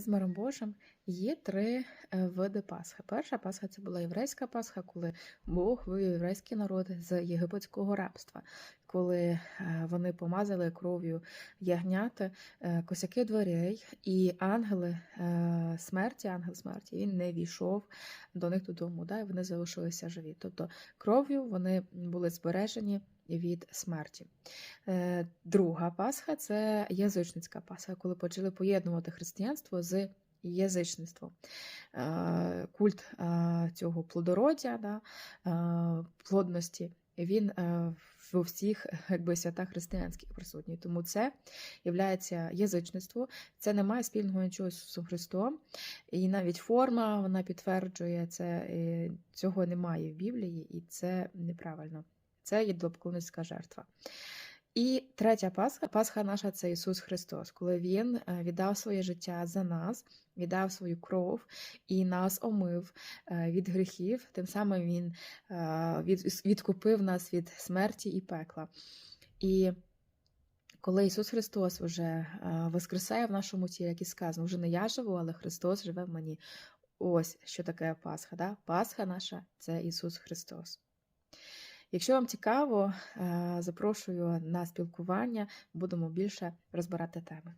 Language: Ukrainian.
з миром Божим є три е, види Пасхи. Перша Пасха це була єврейська Пасха, коли Бог вивів єврейський народ з єгипетського рабства, коли е, вони помазали кров'ю ягняти, е, косяки дверей, і ангели смерті, ангел смерті, він не війшов до них додому, да, і вони залишилися живі. Тобто кров'ю вони були збережені від смерті. Е, Друга Пасха це язичницька Пасха, коли почали поєднувати християнство з язичництвом. Е, Культ е, цього плодородя, плодності, він в всіх якби, святах християнських присутній. Тому це є язичництво, це не має спільного нічого з Христом. І навіть форма вона підтверджує це, цього немає в Біблії, і це неправильно. Це ідолопоклонницька жертва. І третя Пасха, Пасха наша це Ісус Христос, коли Він е, віддав своє життя за нас, віддав свою кров і нас омив е, від гріхів. Тим самим Він е, відкупив нас від смерті і пекла. І коли Ісус Христос вже воскресає в нашому тілі, як і сказано, вже не я живу, але Христос живе в мені. Ось що таке Пасха. Да? Пасха наша це Ісус Христос. Якщо вам цікаво, е, запрошую на спілкування, будемо більше розбирати теми.